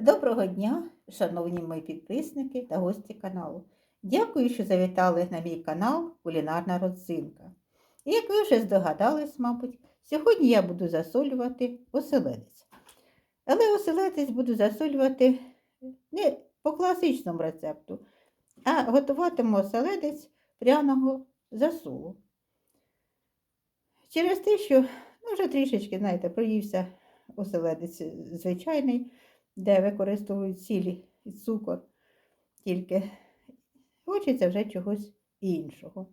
Доброго дня, шановні мої підписники та гості каналу. Дякую, що завітали на мій канал Кулінарна родзинка. І як ви вже здогадались, мабуть, сьогодні я буду засолювати оселедець. Але оселедець буду засолювати не по класичному рецепту, а готуватиму оселедець пряного засолу. Через те, що ну, вже трішечки, знаєте, проївся оселедець звичайний, де використовують сілі і цукор, тільки хочеться вже чогось іншого.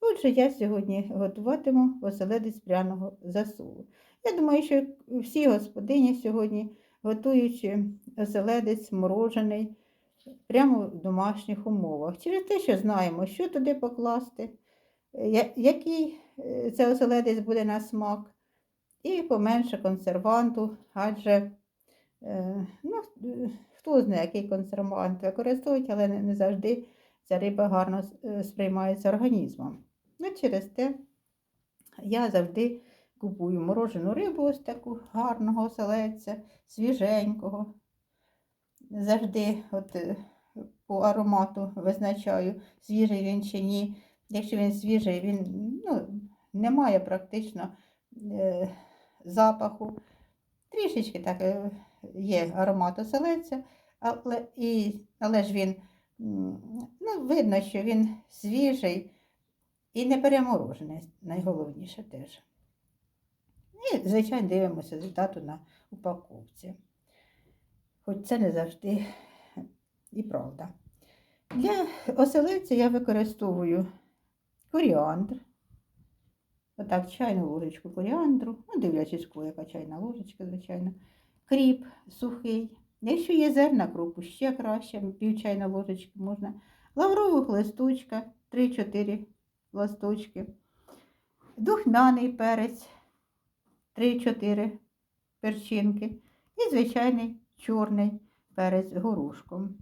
Отже, я сьогодні готуватиму оселедець пряного засолу. Я думаю, що всі господині сьогодні готують оселедець морожений прямо в домашніх умовах. Через те, що знаємо, що туди покласти, який е, це оселедець буде на смак, і поменше консерванту, адже Ну, е, хто знає, який консервант використовують, але не, завжди ця риба гарно е, сприймається організмом. Ну, через те я завжди купую морожену рибу, ось таку гарного оселедця, свіженького. Завжди от, е, по аромату визначаю, свіжий він чи ні. Якщо він свіжий, він ну, не має практично е, запаху. Трішечки так є аромат оселедця, але, і, але ж він, ну, видно, що він свіжий і не переморожений, найголовніше теж. І, звичайно, дивимося дату на упаковці. Хоч це не завжди і правда. Для оселедця я використовую коріандр. Отак, чайну ложечку коріандру, ну, дивлячись, яка чайна ложечка, звичайно. Кріп сухий. Якщо є зерна крупу, ще краще, пів чайна ложечки можна. Лаврових листочка, 3-4 листочки. Духмяний перець, 3-4 перчинки. І звичайний чорний перець горошком.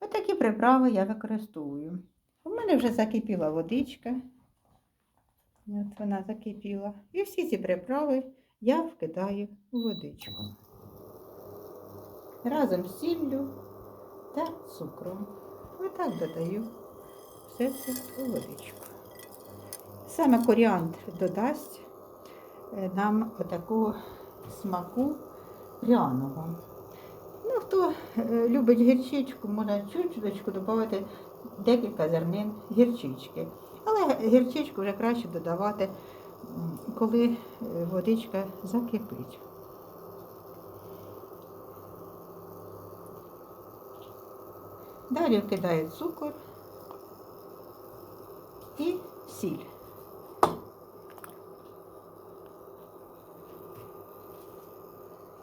Отакі приправи я використовую. У мене вже закипіла водичка. От вона закипіла. І всі ці приправи я вкидаю у водичку. Разом з сіллю та цукром. Отак додаю все це у водичку. Саме коріандр додасть е, нам отакого смаку пряного. Ну, хто е, любить гірчичку, може чуть-чуточку додати декілька зернин гірчички. Але гірчичку вже краще додавати, коли е, водичка закипить. Далі вкидаю цукор і сіль.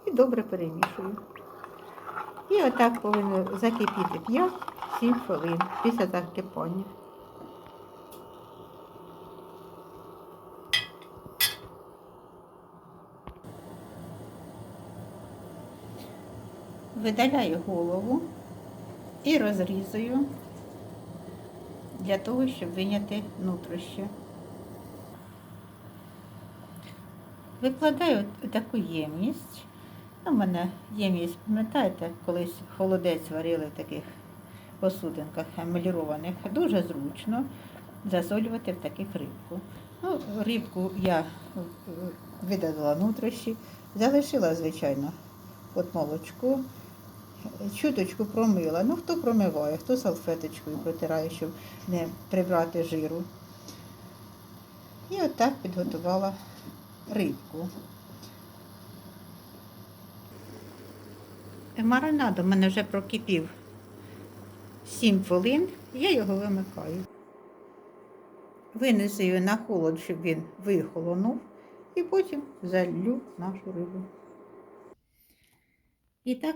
І добре перемішую. І отак повинно закипіти 5-7 хвилин після закипання. Видаляю голову і розрізаю для того, щоб виняти нутрощі. Викладаю таку ємність. У мене ємність, пам'ятаєте, колись холодець варили в таких посудинках емалірованих. Дуже зручно засолювати в таких рибку. Ну, рибку я е, видалила нутрощі, залишила, звичайно, от молочко, чуточку промила. Ну, хто промиває, хто салфеточкою протирає, щоб не прибрати жиру. І отак підготувала рибку. Маринад у мене вже прокипів 7 хвилин, я його вимикаю. Винесу його на холод, щоб він вихолонув, і потім залью нашу рибу. І так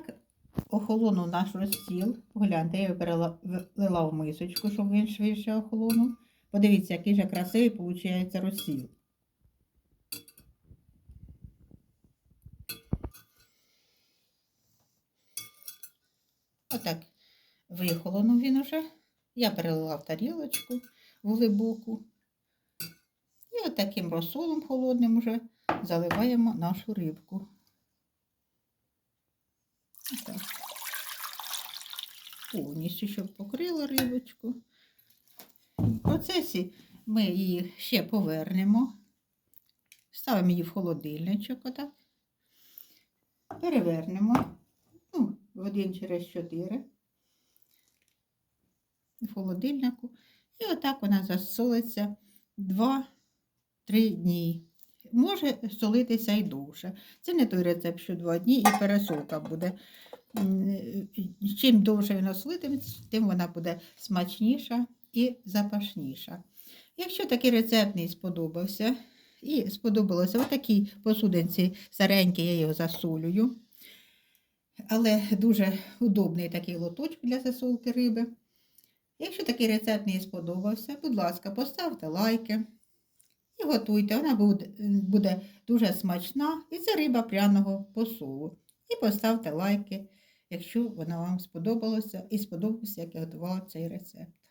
охолонув наш розстіл. Погляньте, я його перелила в мисочку, щоб він швидше охолонув. Подивіться, який же красивий виходить розстіл. Отак вихолонув він уже. Я перелила в тарілочку в глибоку. І отаким розсолом холодним уже заливаємо нашу рибку. Повністю, щоб покрила рибочку. В процесі ми її ще повернемо. Ставимо її в холодильничок отак. Перевернемо. Ну, годин через 4 в холодильнику. І отак вона засолиться 2-3 дні. Може солитися і довше. Це не той рецепт, що 2 дні і пересолка буде. Чим довше вона солитиметься, тим вона буде смачніша і запашніша. Якщо такий рецепт не сподобався, і сподобалося в такій посудинці старенькій, я його засолюю. Але дуже удобний такий лоточок для засолки риби. Якщо такий рецепт не сподобався, будь ласка, поставте лайки готуйте. Вона буде, буде дуже смачна і це риба пряного посолу. І поставте лайки, якщо вона вам сподобалася і сподобався, як я готувала цей рецепт.